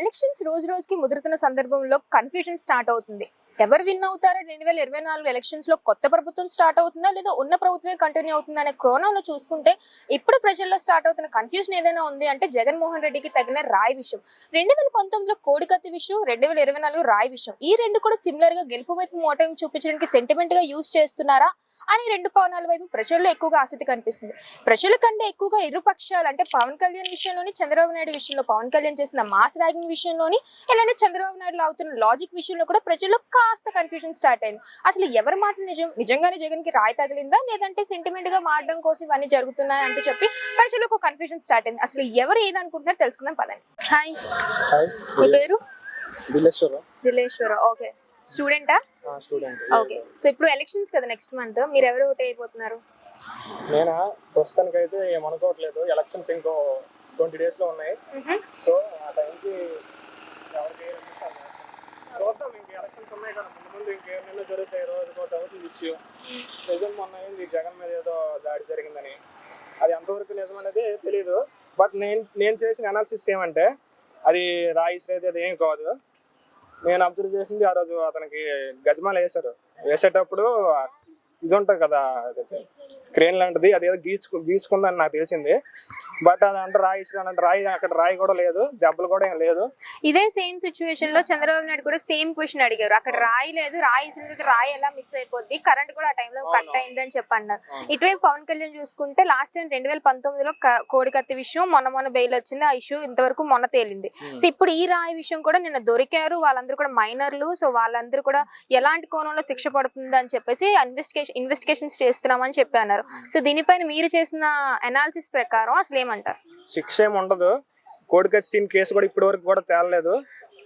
Elections రోజు రోజుకి ముదురుతున్న సందర్భంలో కన్ఫ్యూజన్ స్టార్ట్ అవుతుంది. ఎవరు విన్ అవుతారో? రెండు వేల ఇరవై నాలుగు ఎలక్షన్స్లో కొత్త ప్రభుత్వం స్టార్ట్ అవుతుందా? లేదా ఉన్న ప్రభుత్వమే కంటిన్యూ అవుతుందా? అనే క్రోనంలో చూసుకుంటే ఇప్పుడు ప్రజల్లో స్టార్ట్ అవుతున్న కన్ఫ్యూజన్ ఏదైనా ఉంది అంటే జగన్మోహన్ రెడ్డికి తగిన రాయి విషయం. రెండు వేల పంతొమ్మిదిలో కోడికత్తి విషయం రెండు వేల ఇరవై నాలుగు రాయి విషయం. ఈ రెండు కూడా సిమిలర్గా గెలుపు వైపు మోటం చూపించడానికి సెంటిమెంట్గా యూజ్ చేస్తున్నారా? అని రెండు పవనాల వైపు ప్రజల్లో ఎక్కువగా ఆసక్తి కనిపిస్తుంది. ప్రజల కంటే ఎక్కువగా ఇరుపక్షాలు అంటే పవన్ కళ్యాణ్ విషయంలోని చంద్రబాబు నాయుడు విషయంలో పవన్ కళ్యాణ్ చేసిన మాస్ ర్యాగింగ్ విషయంలోని ఇలానే చంద్రబాబు నాయుడు అవుతున్న లాజిక్ విషయంలో కూడా ప్రజల్లో కాస్త కన్ఫ్యూజన్ స్టార్ట్ అయింది. అసలు ఎవరి మాట నిజం నిజంగానే జగన్కి రాయి తగిలిందా? లేదంటే సెంటిమెంట్గా మారడం కోసం ఇవన్నీ జరుగుతున్నాయి అంటూ చెప్పి ప్రజలకు కన్ఫ్యూజన్ స్టార్ట్ అయింది. అసలు ఎవరు ఏదనుకుంటున్నారో తెలుసుకుందాం పదండి. హాయ్ మీ పేరు? దిలేశ్వర ఓకే. స్టూడెంటా ఓకే. సో ఇప్పుడు ఎలక్షన్స్ కదా నెక్స్ట్ మంత్ మీరు ఎవరు ఓట్ అయిపోతున్నారు నేను? ప్రస్తుతానికి అయితే ఏమనుకోవట్లేదు ఎలక్షన్స్ ఇంకో ట్వంటీ డేస్లో ఉన్నాయి. సో ఆ టైంకి ఎవరికి. చూద్దాం ఎలక్షన్స్ ఉన్నాయి కదా ముందు ముందు ఇంకేమైనా జరుగుతాయి రోజు ఒకటి అవుతుంది ఇష్యూ నిజం మొన్న ఏంది జగన్ మీద ఏదో దాడి జరిగిందని. అది ఎంతవరకు నిజం అనేది తెలియదు బట్ నేను నేను చేసిన అనాలిసిస్ ఏమంటే అది రాయిస్ శ్రేది అది ఏం కాదు. నేను అబ్జర్వ్ చేసింది ఆ రోజు అతనికి గజమాలు వేశారు. వేసేటప్పుడు ఇది ఉంటుంది కదా క్రేన్ లాంటిది అది ఏదో గీచుకు గీసుకుందని నాకు తెలిసింది. బట్ అది అంటే రాయి అంటే రాయి అక్కడ రాయి కూడా లేదు దెబ్బలు కూడా ఏం లేదు. ఇదే సేమ్ సిచ్యువేషన్లో చంద్రబాబు నాయుడు కూడా సేమ్ క్వశ్చన్ అడిగారు. అక్కడ రాయి లేదు రాయి రాయి ఎలా మిస్ అయిపోద్ది కరెంట్ కూడా ఆ టైంలో కట్. అయింది అని చెప్పి అన్నారు ఇటువైపు పవన్ కళ్యాణ్ చూసుకుంటే లాస్ట్ టైం రెండు వేల పంతొమ్మిదిలో కోడికత్తి విషయం మొన్న మొన్న బెయిల్ వచ్చింది ఆ ఇష్యూ ఇంతవరకు మొన్న తేలింది. సో ఇప్పుడు ఈ రాయి విషయం కూడా నిన్న దొరికారు వాళ్ళందరూ కూడా మైనర్లు సో వాళ్ళందరూ కూడా ఎలాంటి కోణంలో శిక్ష పడుతుంది అని చెప్పేసి ఇన్వెస్టిగేషన్ ఇన్వెస్టిగేషన్స్ చేస్తున్నామని చెప్పి అన్నారు సో దీనిపైన మీరు చేసిన అనాలిసిస్ ప్రకారం అసలు ఏమంటారు? శిక్ష ఏమి ఉండదు. కోడికచ్చి కేసు కూడా ఇప్పటి వరకు కూడా తేలలేదు.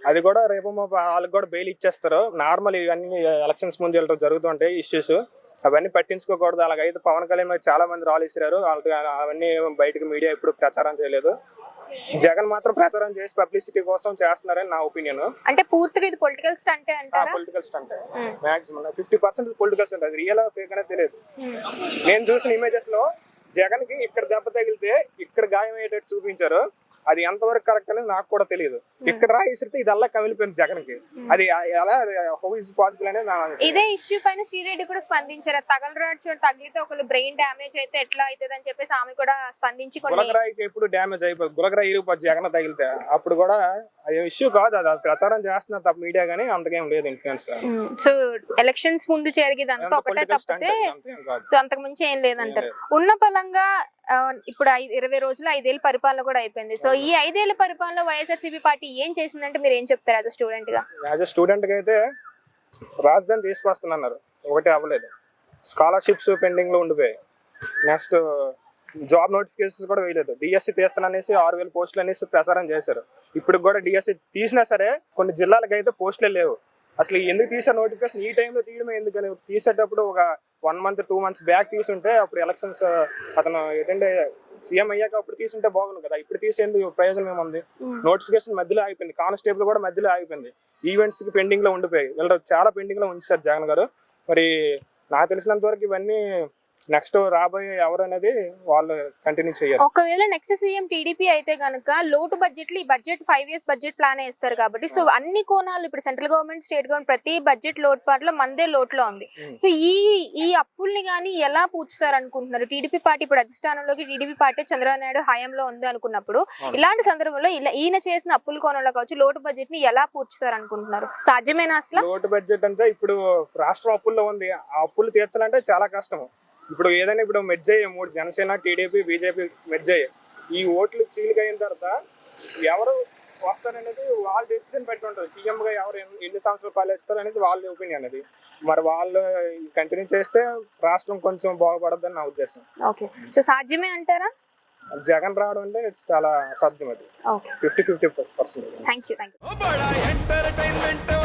అది కూడా రేపు మా వాళ్ళకి కూడా బెయిల్ ఇచ్చేస్తారు. నార్మల్ ఇవన్నీ ఎలక్షన్స్ ముందు వెళ్ళడం జరుగుతుంటాయి ఇష్యూస్ అవన్నీ పట్టించుకోకూడదు. అలాగైతే పవన్ కళ్యాణ్ చాలా మంది రాళ్ళు ఇస్తారు వాళ్ళకి అవన్నీ బయటకు మీడియా ఇప్పుడు ప్రచారం చేయలేదు. జగన్ మాత్రం ప్రచారం చేసి పబ్లిసిటీ కోసం చేస్తున్నారని నా ఒపీనియన్. అంటే పూర్తిగా ఇది political స్టంటే political stunt. Maximum fifty percent political stunt. అది రియల్ ఫేక్ అనేది తెలియదు. నేను చూసిన ఇమేజెస్లో జగన్కి ఇక్కడ దెబ్బ తగిలితే ఇక్కడ గాయం అయ్యేటట్టు చూపించారు. అది ఎంతవరకు కరెక్ట్ అనేది నాకు కూడా తెలియదు ఇక్కడ ఇది అలా కమిలిపోయింది జగన్కి అది ఎలా హౌ ఇస్ పాసిబుల్ అనేది ఇదే ఇష్యూ పైన శ్రీరెడ్డి కూడా స్పందించారు. తగలరాడు చూడ తగిలితే ఒకళ్ళు బ్రెయిన్ డ్యామేజ్ అయితే ఎట్లా అవుతుంది అని చెప్పేసి ఆమె కూడా స్పందించి గులకరాయికి ఎప్పుడు డ్యామేజ్ అయిపోతుంది గులకరాయి ఇరిగిపోతుంది జగన్ తగిలితే అప్పుడు కూడా అది ఇష్యూ కాదు అది. ప్రచారం చేస్తున్నారు తప్ప మీడియా కానీ అంతకేం లేదు ఇన్ఫ్లుయెన్స్ సో ఎలక్షన్స్ ముందు జరిగేదంతా ఒకటే తప్పితే సో అంతకు మించి ఏం లేదంటారు. ఉన్న పలంగా ఆ, ఇప్పుడు ఇరవై రోజులు ఐదేళ్ళ పరిపాలన కూడా అయిపోయింది. సో ఈ ఐదేళ్ళ పరిపాలన వైఎస్ఆర్సీపీ పార్టీ ఏం చేసిందంటే మీరు ఏం చెప్తారు యాజ్ స్టూడెంట్గా? యాజ్ అ స్టూడెంట్ అయితే రాజధాని తీసుకొస్తున్నారు. ఒకటే అవ్వలేదు. స్కాలర్షిప్స్ పెండింగ్లో ఉండిపోయాయి. నెక్స్ట్ జాబ్ నోటిఫికేషన్స్ కూడా వేయలేదు. డిఎస్సి తీస్తాననేసి ఆరు వేల పోస్టులు అనేసి ప్రసారం చేశారు. ఇప్పుడు కూడా డిఎస్సి తీసినా సరే కొన్ని జిల్లాలకు అయితే పోస్టులే లేవు. అసలు ఎందుకు తీసారు నోటిఫికేషన్ ఈ టైంలో తీయడమే ఎందుకని? తీసేటప్పుడు ఒక one month two months back తీసుంటే అప్పుడు ఎలక్షన్స్ అతను ఏంటంటే సీఎం అయ్యాక అప్పుడు తీసుంటే బాగుంది కదా. ఇప్పుడు తీసేందుకు ప్రయోజనం ఏముంది? నోటిఫికేషన్ మధ్యలో ఆగిపోయింది. కానిస్టేబుల్ కూడా మధ్యలో ఆగిపోయింది. ఈవెంట్స్కి పెండింగ్లో ఉండిపోయాయి. వీళ్ళు చాలా పెండింగ్లో ఉంచారు జగన్ గారు. మరి నాకు తెలిసినంత వరకు ఇవన్నీ నెక్స్ట్ రాబోయే ఎవరు అనేది వాళ్ళు కంటిన్యూ చేయాలి ఒకవేళ నెక్స్ట్ సీఎం టీడీపీ అయితే గనుక లోటు బడ్జెట్ ఈ budget five years budget plan వేస్తారు కాబట్టి సో అన్ని కోణాలు ఇప్పుడు సెంట్రల్ గవర్నమెంట్ స్టేట్ గవర్నమెంట్ ప్రతి బడ్జెట్ లోటుపాట్లో మందే లోటులో ఉంది. Hmm. సో ఈ ఈ అప్పుల్ని కానీ ఎలా పూడ్చుతారు అనుకుంటున్నారు టీడీపీ పార్టీ ఇప్పుడు అధిష్టానంలోకి టీడీపీ పార్టీ చంద్రబాబు నాయుడు హయాంలో ఉంది అనుకున్నప్పుడు. ఇలాంటి సందర్భంలో ఇలా ఈయన చేసిన అప్పుల కోణంలో కావచ్చు లోటు బడ్జెట్ని ఎలా పూడ్చుతారు అనుకుంటున్నారు సాధ్యమేనా అసలు? లోటు బడ్జెట్ అంటే ఇప్పుడు రాష్ట్రం అప్పుల్లో ఉంది. ఆ అప్పులు తీర్చాలంటే చాలా కష్టం ఇప్పుడు ఏదైనా ఇప్పుడు మెర్జ్ అయ్యాయి మూడు జనసేన టీడీపీ బీజేపీ మెర్జ్ అయ్యాయి ఈ ఓట్లు చీలిక అయిన తర్వాత ఎవరు వస్తారనేది వాళ్ళ డెసిషన్ పెట్టి ఉంటుంది సీఎం గా ఎవరు ఎన్ని- సంవత్సరాలు పాలిస్తారు అనేది వాళ్ళ ఒపీనియన్ అది. మరి వాళ్ళు కంటిన్యూ చేస్తే రాష్ట్రం కొంచెం బాగుపడద్దని నా ఉద్దేశం. ఓకే. సో సాధ్యమే అంటారా? జగన్ రావడం అంటే చాలా అసాధ్యం అది. Okay. Fifty fifty percent thank you thank you